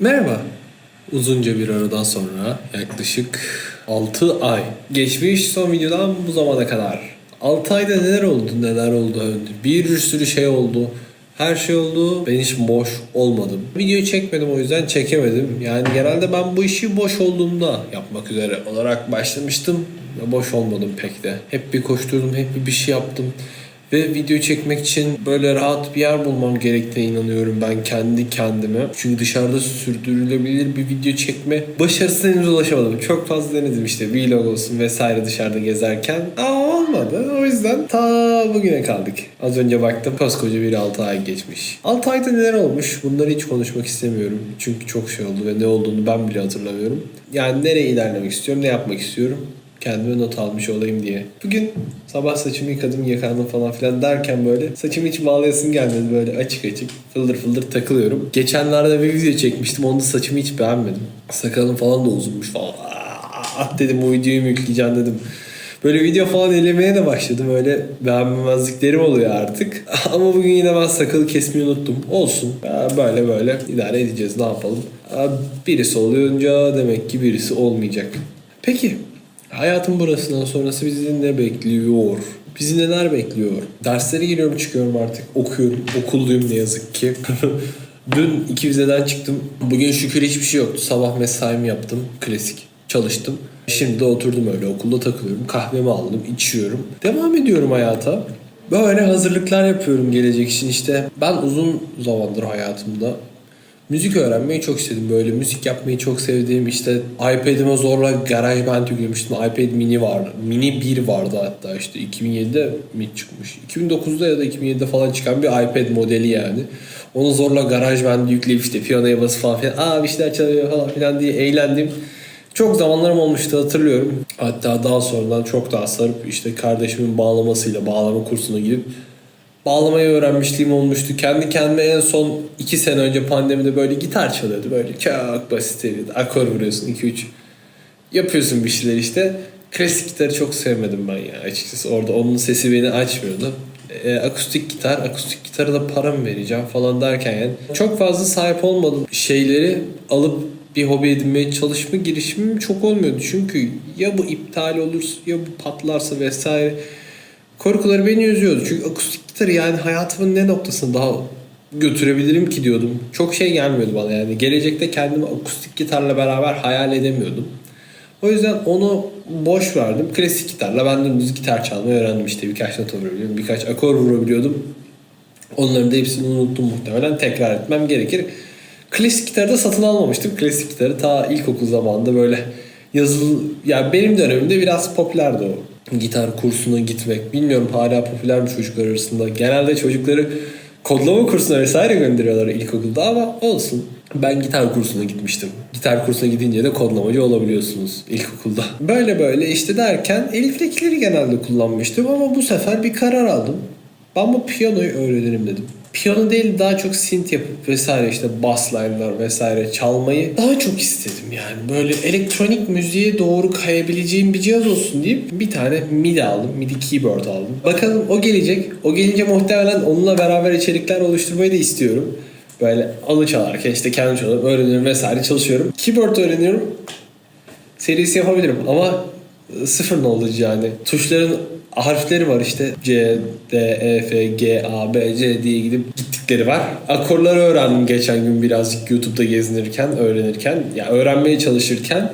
Merhaba. Uzunca bir aradan sonra yaklaşık 6 ay. Geçmiş son videodan bu zamana kadar. 6 ayda neler oldu neler oldu. Bir sürü şey oldu. Her şey oldu. Ben hiç boş olmadım. Videoyu çekmedim o yüzden çekemedim. Yani genelde ben bu işi boş olduğumda yapmak üzere olarak başlamıştım. Boş olmadım pek de. Hep bir koşturdum, hep bir bir şey yaptım. Ve video çekmek için böyle rahat bir yer bulmam gerektiğine inanıyorum ben kendi kendime. Çünkü dışarıda sürdürülebilir bir video çekme başarısına henüz ulaşamadım. Çok fazla denedim işte vlog olsun vesaire dışarıda gezerken. Ama olmadı. O yüzden ta bugüne kaldık. Az önce baktım koskoca bir 6 ay geçmiş. 6 ayda neler olmuş bunları hiç konuşmak istemiyorum. Çünkü çok şey oldu ve ne olduğunu ben bile hatırlamıyorum. Yani nereye ilerlemek istiyorum, ne yapmak istiyorum kendime not almış olayım diye. Bugün sabah saçımı yıkadım, yıkandım falan filan derken böyle saçımı hiç bağlayasım gelmedi böyle açık açık fıldır fıldır takılıyorum. Geçenlerde bir video çekmiştim onda saçımı hiç beğenmedim. Sakalım falan da uzunmuş falan. Ah dedim bu videoyu yükleyeceğim dedim. Böyle video falan elemeye de başladım. Öyle beğenmemezliklerim oluyor artık. Ama bugün yine ben sakalı kesmeyi unuttum. Olsun. Böyle böyle idare edeceğiz. Ne yapalım? Birisi olunca demek ki birisi olmayacak. Peki Hayatın burasından sonrası bizi ne bekliyor? Bizi neler bekliyor? Derslere giriyorum çıkıyorum artık. Okuyorum. Okulluyum ne yazık ki. Dün iki vizeden çıktım. Bugün şükür hiçbir şey yoktu. Sabah mesaimi yaptım. Klasik. Çalıştım. Şimdi de oturdum öyle okulda takılıyorum. Kahvemi aldım, içiyorum. Devam ediyorum hayata. Böyle hazırlıklar yapıyorum gelecek için işte. Ben uzun zamandır hayatımda Müzik öğrenmeyi çok istedim böyle. Müzik yapmayı çok sevdiğim işte iPad'ime zorla GarageBand yüklemiştim. iPad mini vardı. Mini 1 vardı hatta işte 2007'de mi çıkmış? 2009'da ya da 2007'de falan çıkan bir iPad modeli yani. Onu zorla GarageBand yükleyip işte piyanoya basıp falan filan. Aa bir şeyler çalıyor falan filan diye eğlendim. Çok zamanlarım olmuştu hatırlıyorum. Hatta daha sonradan çok daha sarıp işte kardeşimin bağlamasıyla bağlama kursuna gidip bağlamayı öğrenmişliğim olmuştu. Kendi kendime en son 2 sene önce pandemide böyle gitar çalıyordu. Böyle çok basit seviyede. Akor vuruyorsun 2-3. Yapıyorsun bir şeyler işte. Klasik gitarı çok sevmedim ben ya açıkçası. Orada onun sesi beni açmıyordu. E, akustik gitar, akustik gitara da para mı vereceğim falan derken yani çok fazla sahip olmadığım şeyleri alıp bir hobi edinmeye çalışma girişimim çok olmuyordu. Çünkü ya bu iptal olur ya bu patlarsa vesaire korkuları beni üzüyordu. Çünkü akustik gitarı yani hayatımın ne noktasını daha götürebilirim ki diyordum. Çok şey gelmiyordu bana yani. Gelecekte kendimi akustik gitarla beraber hayal edemiyordum. O yüzden onu boş verdim. Klasik gitarla ben dümdüz gitar çalmayı öğrendim işte. Birkaç nota vurabiliyordum. Birkaç akor vurabiliyordum. Onların da hepsini unuttum muhtemelen. Tekrar etmem gerekir. Klasik gitarı da satın almamıştım. Klasik gitarı ta ilkokul zamanında böyle yazılı... Yani benim dönemimde biraz popülerdi o gitar kursuna gitmek. Bilmiyorum hala popüler mi çocuklar arasında. Genelde çocukları kodlama kursuna vesaire gönderiyorlar ilkokulda ama olsun. Ben gitar kursuna gitmiştim. Gitar kursuna gidince de kodlamacı olabiliyorsunuz ilkokulda. Böyle böyle işte derken eliflekileri genelde kullanmıştım ama bu sefer bir karar aldım. Ben bu piyanoyu öğrenirim dedim piyano değil daha çok synth yapıp vesaire işte bass line'lar vesaire çalmayı daha çok istedim yani. Böyle elektronik müziğe doğru kayabileceğim bir cihaz olsun deyip bir tane MIDI aldım. MIDI keyboard aldım. Bakalım o gelecek. O gelince muhtemelen onunla beraber içerikler oluşturmayı da istiyorum. Böyle alı çalarken işte kendi çalıp öğreniyorum vesaire çalışıyorum. Keyboard öğreniyorum. Serisi yapabilirim ama sıfır knowledge yani. Tuşların harfleri var işte C, D, E, F, G, A, B, C diye gidip gittikleri var. Akorları öğrendim geçen gün birazcık YouTube'da gezinirken, öğrenirken, ya yani öğrenmeye çalışırken.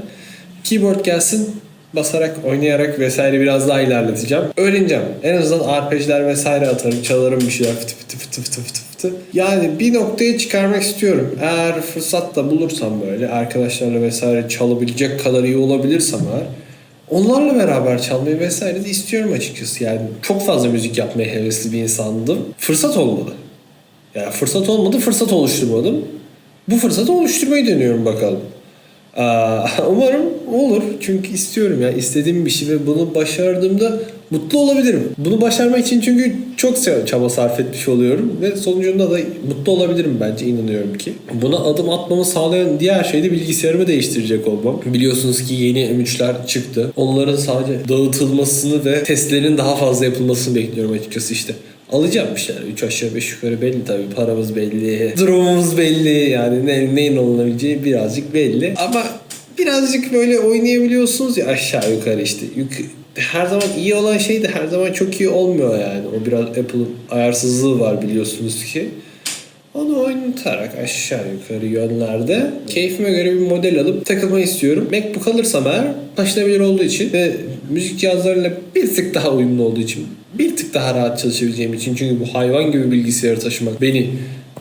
Keyboard gelsin basarak, oynayarak vesaire biraz daha ilerleteceğim. Öğreneceğim. En azından arpejler vesaire atarım, çalarım bir şeyler fıtı fıtı fıtı fıtı fıtı fıtı. Yani bir noktaya çıkarmak istiyorum. Eğer fırsat da bulursam böyle arkadaşlarla vesaire çalabilecek kadar iyi olabilirsem eğer Onlarla beraber çalmayı vesaire de istiyorum açıkçası. Yani çok fazla müzik yapmaya hevesli bir insandım. Fırsat olmadı. Yani fırsat olmadı, fırsat oluşturmadım. Bu fırsatı oluşturmayı deniyorum bakalım. Umarım olur. Çünkü istiyorum ya. istediğim bir şey ve bunu başardığımda mutlu olabilirim. Bunu başarmak için çünkü çok çaba sarf etmiş oluyorum ve sonucunda da mutlu olabilirim bence inanıyorum ki. Buna adım atmamı sağlayan diğer şey de bilgisayarımı değiştirecek olmam. Biliyorsunuz ki yeni M3'ler çıktı. Onların sadece dağıtılmasını ve testlerin daha fazla yapılmasını bekliyorum açıkçası işte. Alacağım bir şeyler. 3 aşağı 5 yukarı belli tabii. Paramız belli. Durumumuz belli. Yani ne, neyin alınabileceği birazcık belli. Ama birazcık böyle oynayabiliyorsunuz ya aşağı yukarı işte. Yük, her zaman iyi olan şey de her zaman çok iyi olmuyor yani. O biraz Apple'ın ayarsızlığı var biliyorsunuz ki. Onu oynatarak aşağı yukarı yönlerde keyfime göre bir model alıp takılmayı istiyorum. MacBook alırsam eğer taşınabilir olduğu için ve müzik cihazlarıyla bir tık daha uyumlu olduğu için bir tık daha rahat çalışabileceğim için çünkü bu hayvan gibi bilgisayarı taşımak beni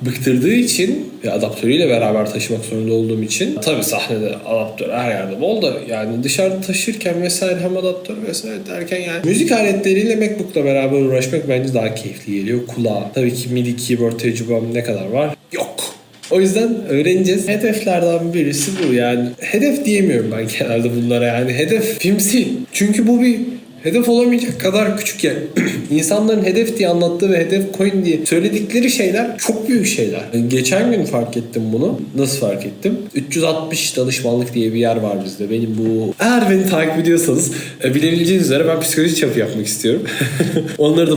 bıktırdığı için ve adaptörüyle beraber taşımak zorunda olduğum için tabi sahnede adaptör her yerde bol da yani dışarıda taşırken vesaire hem adaptör vesaire derken yani müzik aletleriyle MacBook'la beraber uğraşmak bence daha keyifli geliyor kulağa. Tabii ki MIDI keyboard tecrübem ne kadar var? Yok. O yüzden öğreneceğiz. Hedeflerden birisi bu yani. Hedef diyemiyorum ben genelde bunlara yani. Hedef filmsi. Çünkü bu bir hedef olamayacak kadar küçük yani. İnsanların hedef diye anlattığı ve hedef koyun diye söyledikleri şeyler çok büyük şeyler. Geçen gün fark ettim bunu. Nasıl fark ettim? 360 danışmanlık diye bir yer var bizde. Benim bu... Eğer beni takip ediyorsanız e, bilebileceğiniz üzere ben psikoloji çapı yapmak istiyorum. Onları da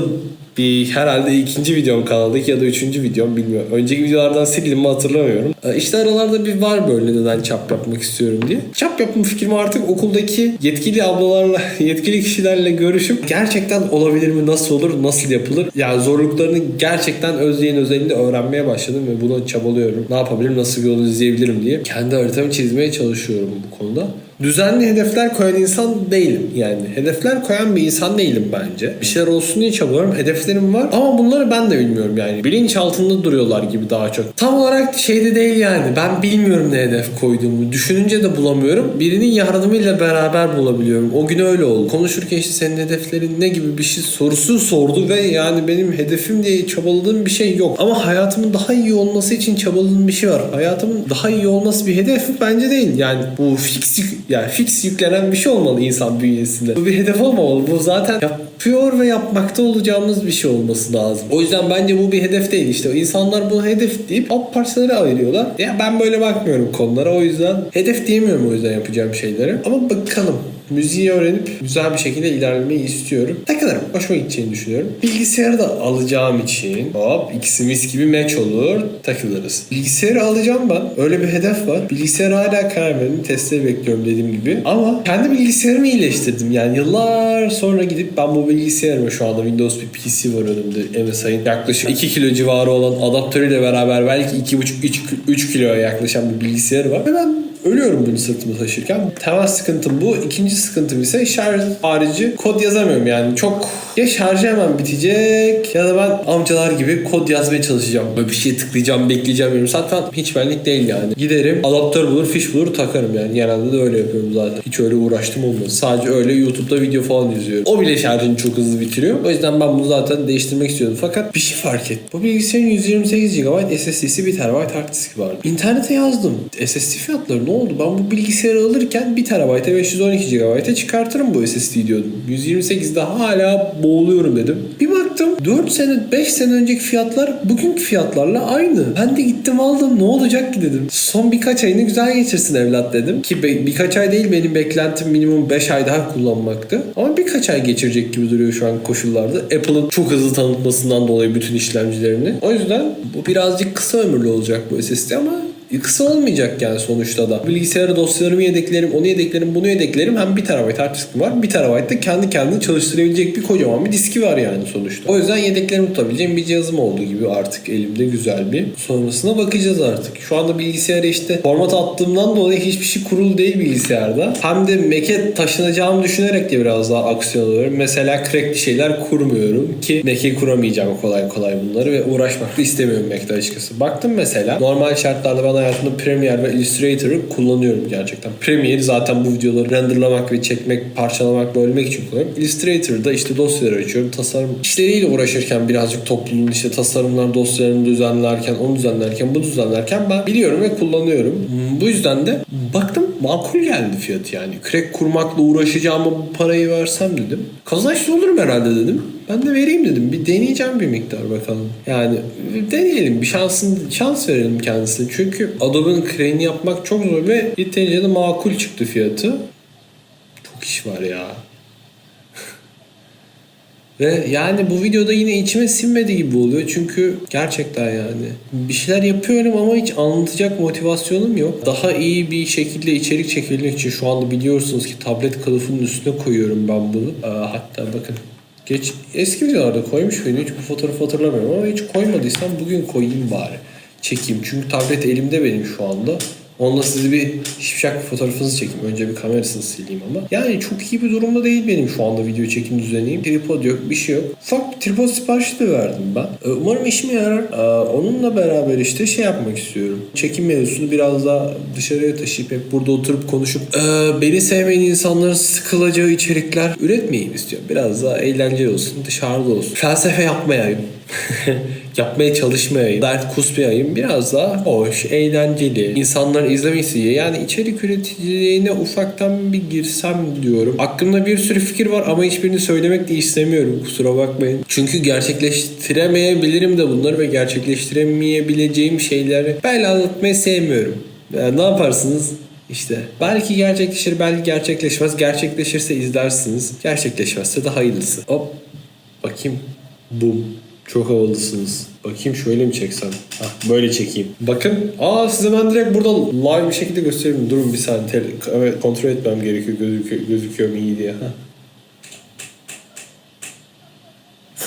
bir herhalde ikinci videom kanaldaki ya da üçüncü videom bilmiyorum. Önceki videolardan sildim hatırlamıyorum. Ee, İşte aralarda bir var böyle neden çap yapmak istiyorum diye. Çap yapma fikrimi artık okuldaki yetkili ablalarla, yetkili kişilerle görüşüp gerçekten olabilir mi, nasıl olur, nasıl yapılır? Yani zorluklarını gerçekten özleyin özelinde öğrenmeye başladım ve buna çabalıyorum. Ne yapabilirim, nasıl bir yolu izleyebilirim diye. Kendi haritamı çizmeye çalışıyorum bu konuda düzenli hedefler koyan insan değilim. Yani hedefler koyan bir insan değilim bence. Bir şeyler olsun diye çabalıyorum. Hedeflerim var ama bunları ben de bilmiyorum yani. Bilinç altında duruyorlar gibi daha çok. Tam olarak şeyde değil yani. Ben bilmiyorum ne hedef koyduğumu. Düşününce de bulamıyorum. Birinin yardımıyla beraber bulabiliyorum. O gün öyle oldu. Konuşurken işte senin hedeflerin ne gibi bir şey sorusu sordu ve yani benim hedefim diye çabaladığım bir şey yok. Ama hayatımın daha iyi olması için çabaladığım bir şey var. Hayatımın daha iyi olması bir hedef bence değil. Yani bu fix yani fix yüklenen bir şey olmalı insan bünyesinde. Bu bir hedef olmamalı. Bu zaten yapıyor ve yapmakta olacağımız bir şey olması lazım. O yüzden bence bu bir hedef değil işte. İnsanlar bunu hedef deyip alt parçalara ayırıyorlar. Ya ben böyle bakmıyorum konulara. O yüzden hedef diyemiyorum o yüzden yapacağım şeyleri. Ama bakalım. Müziği öğrenip güzel bir şekilde ilerlemeyi istiyorum. Takılırım. Hoşuma gideceğini düşünüyorum. Bilgisayarı da alacağım için hop ikisi mis gibi match olur. Takılırız. Bilgisayarı alacağım ben. Öyle bir hedef var. Bilgisayarı hala karar vermedim. Testleri bekliyorum dediğim gibi. Ama kendi bilgisayarımı iyileştirdim. Yani yıllar sonra gidip ben bu bilgisayarımı şu anda Windows bir PC var önümde MSI'ın yaklaşık 2 kilo civarı olan adaptörüyle beraber belki 2,5-3 kiloya yaklaşan bir bilgisayarı var. Ve ben Ölüyorum bunu sırtımda taşırken. Temel sıkıntım bu. İkinci sıkıntım ise şarj harici kod yazamıyorum yani. Çok ya şarjı hemen bitecek ya da ben amcalar gibi kod yazmaya çalışacağım. Böyle bir şeye tıklayacağım, bekleyeceğim yarım saat. Hiç benlik değil yani. Giderim adaptör bulur, fiş bulur takarım yani. Genelde de öyle yapıyorum zaten. Hiç öyle uğraştım olmadı. Sadece öyle YouTube'da video falan izliyorum. O bile şarjını çok hızlı bitiriyor. O yüzden ben bunu zaten değiştirmek istiyordum. Fakat bir şey fark et. Bu bilgisayarın 128 GB SSD'si 1 TB hard diski vardı. İnternete yazdım. SSD fiyatları ne oldu? Ben bu bilgisayarı alırken 1 TB'e 512 GB'e çıkartırım bu SSD diyordum. 128'de hala boğuluyorum dedim. Bir baktım 4 sene 5 sene önceki fiyatlar bugünkü fiyatlarla aynı. Ben de gittim aldım ne olacak ki dedim. Son birkaç ayını güzel geçirsin evlat dedim. Ki be- birkaç ay değil benim beklentim minimum 5 ay daha kullanmaktı. Ama birkaç ay geçirecek gibi duruyor şu an koşullarda. Apple'ın çok hızlı tanıtmasından dolayı bütün işlemcilerini. O yüzden bu birazcık kısa ömürlü olacak bu SSD ama kısa olmayacak yani sonuçta da. Bilgisayara dosyalarımı yedeklerim, onu yedeklerim, bunu yedeklerim. Hem 1 TB hard diskim var. 1 TB de kendi kendini çalıştırabilecek bir kocaman bir diski var yani sonuçta. O yüzden yedeklerimi tutabileceğim bir cihazım olduğu gibi artık elimde güzel bir. Sonrasına bakacağız artık. Şu anda bilgisayara işte format attığımdan dolayı hiçbir şey kurulu değil bilgisayarda. Hem de Mac'e taşınacağımı düşünerek de biraz daha aksiyon alıyorum. Mesela crackli şeyler kurmuyorum ki Mac'e kuramayacağım kolay kolay bunları ve uğraşmak da istemiyorum Mac'te açıkçası. Baktım mesela normal şartlarda ben hayatımda Premiere ve Illustrator'ı kullanıyorum gerçekten. Premiere'i zaten bu videoları renderlamak ve çekmek, parçalamak, bölmek için kullanıyorum. Illustrator'da işte dosyaları açıyorum. Tasarım işleriyle uğraşırken birazcık topluluğun işte tasarımlar dosyalarını düzenlerken, onu düzenlerken, bu düzenlerken ben biliyorum ve kullanıyorum. Bu yüzden de baktım makul geldi fiyatı yani. Crack kurmakla uğraşacağıma bu parayı versem dedim. Kazançlı olurum herhalde dedim. Ben de vereyim dedim. Bir deneyeceğim bir miktar bakalım. Yani deneyelim. Bir şansın şans verelim kendisine. Çünkü Adobe'nin Crane'i yapmak çok zor ve yeterince de makul çıktı fiyatı. Çok iş var ya. Ve yani bu videoda yine içime sinmedi gibi oluyor. Çünkü gerçekten yani bir şeyler yapıyorum ama hiç anlatacak motivasyonum yok. Daha iyi bir şekilde içerik çekebilmek için şu anda biliyorsunuz ki tablet kılıfının üstüne koyuyorum ben bunu. Aa, hatta bakın Geç eski videolarda koymuş muydu hiç bu fotoğrafı hatırlamıyorum ama hiç koymadıysam bugün koyayım bari. Çekeyim çünkü tablet elimde benim şu anda. Onunla size bir şipşak fotoğrafınızı çekeyim. Önce bir kamerasını sileyim ama. Yani çok iyi bir durumda değil benim şu anda video çekim düzeniyim. Tripod yok, bir şey yok. Ufak bir tripod siparişi de verdim ben. Ee, Umarım işime yarar. Ee, Onunla beraber işte şey yapmak istiyorum. Çekim mevzusunu biraz daha dışarıya taşıyıp hep burada oturup konuşup ee, beni sevmeyen insanların sıkılacağı içerikler üretmeyeyim istiyorum. Biraz daha eğlenceli olsun, dışarıda olsun. Felsefe yapmayayım. yapmaya çalışmayayım, dert kusmayayım. Biraz daha hoş, eğlenceli, insanların izlemesi yani içerik üreticiliğine ufaktan bir girsem diyorum. Aklımda bir sürü fikir var ama hiçbirini söylemek de istemiyorum kusura bakmayın. Çünkü gerçekleştiremeyebilirim de bunları ve gerçekleştiremeyebileceğim şeyleri ben anlatmayı sevmiyorum. Yani ne yaparsınız? İşte belki gerçekleşir belki gerçekleşmez. Gerçekleşirse izlersiniz. Gerçekleşmezse de hayırlısı. Hop bakayım. Bum. Çok havalısınız. Bakayım şöyle mi çeksem? Hah, böyle çekeyim. Bakın. Aa size ben direkt burada live bir şekilde göstereyim. Durun bir saniye. Evet, kontrol etmem gerekiyor. Gözüküyor, gözüküyor mu iyi diye. Hah.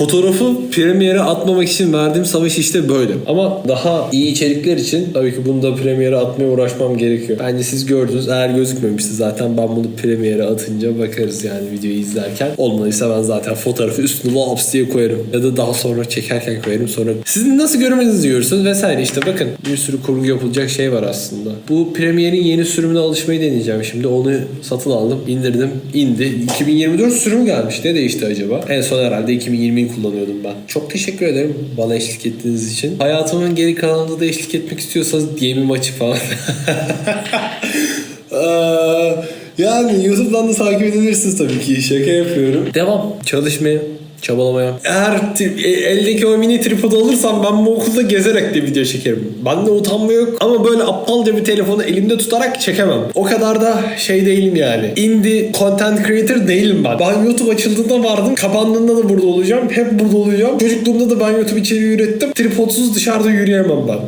Fotoğrafı Premiere'e atmamak için verdiğim savaş işte böyle. Ama daha iyi içerikler için tabii ki bunu da Premiere'e atmaya uğraşmam gerekiyor. Bence siz gördünüz. Eğer gözükmemişti zaten ben bunu Premiere'e atınca bakarız yani videoyu izlerken. Olmadıysa ben zaten fotoğrafı üstüne laps diye koyarım. Ya da daha sonra çekerken koyarım. Sonra sizin nasıl görmenizi diyorsunuz vesaire. işte bakın bir sürü kurgu yapılacak şey var aslında. Bu Premiere'in yeni sürümüne alışmayı deneyeceğim şimdi. Onu satın aldım, indirdim, indi. 2024 sürümü gelmiş. Ne değişti acaba? En son herhalde 2020'yi kullanıyordum ben. Çok teşekkür ederim bana eşlik ettiğiniz için. Hayatımın geri kalanında da eşlik etmek istiyorsanız DM'im açık falan. Eee, yani YouTube'dan da takip edebilirsiniz tabii ki. Şaka yapıyorum. Devam. Çalışmaya, çabalamaya. Eğer e- eldeki o mini tripod alırsam ben bu okulda gezerek de video çekerim. Bende utanma yok ama böyle aptalca bir telefonu elimde tutarak çekemem. O kadar da şey değilim yani. Indie content creator değilim ben. Ben YouTube açıldığında vardım. Kapandığında da burada olacağım. Hep burada olacağım. Çocukluğumda da ben YouTube içeriği ürettim. Tripodsuz dışarıda yürüyemem ben.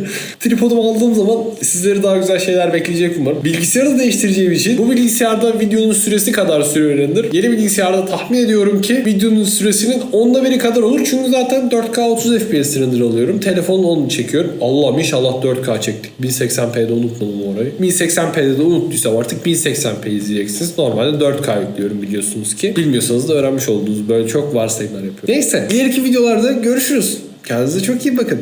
Tripodumu aldığım zaman sizleri daha güzel şeyler bekleyecek umarım. Bilgisayarı değiştireceğim için bu bilgisayarda videonun süresi kadar süre öğrenilir. Yeni bilgisayarda tahmin ediyorum ki videonun süresinin onda biri kadar olur. Çünkü zaten 4K 30 FPS render alıyorum. Telefonun onu çekiyorum. Allah'ım inşallah 4K çektik. 1080p'de unutmadım orayı. 1080p'de de unuttuysam artık 1080p izleyeceksiniz. Normalde 4K yüklüyorum biliyorsunuz ki. Bilmiyorsanız da öğrenmiş olduğunuz böyle çok varsayımlar yapıyorum. Neyse. İleriki videolarda görüşürüz. Kendinize çok iyi bakın.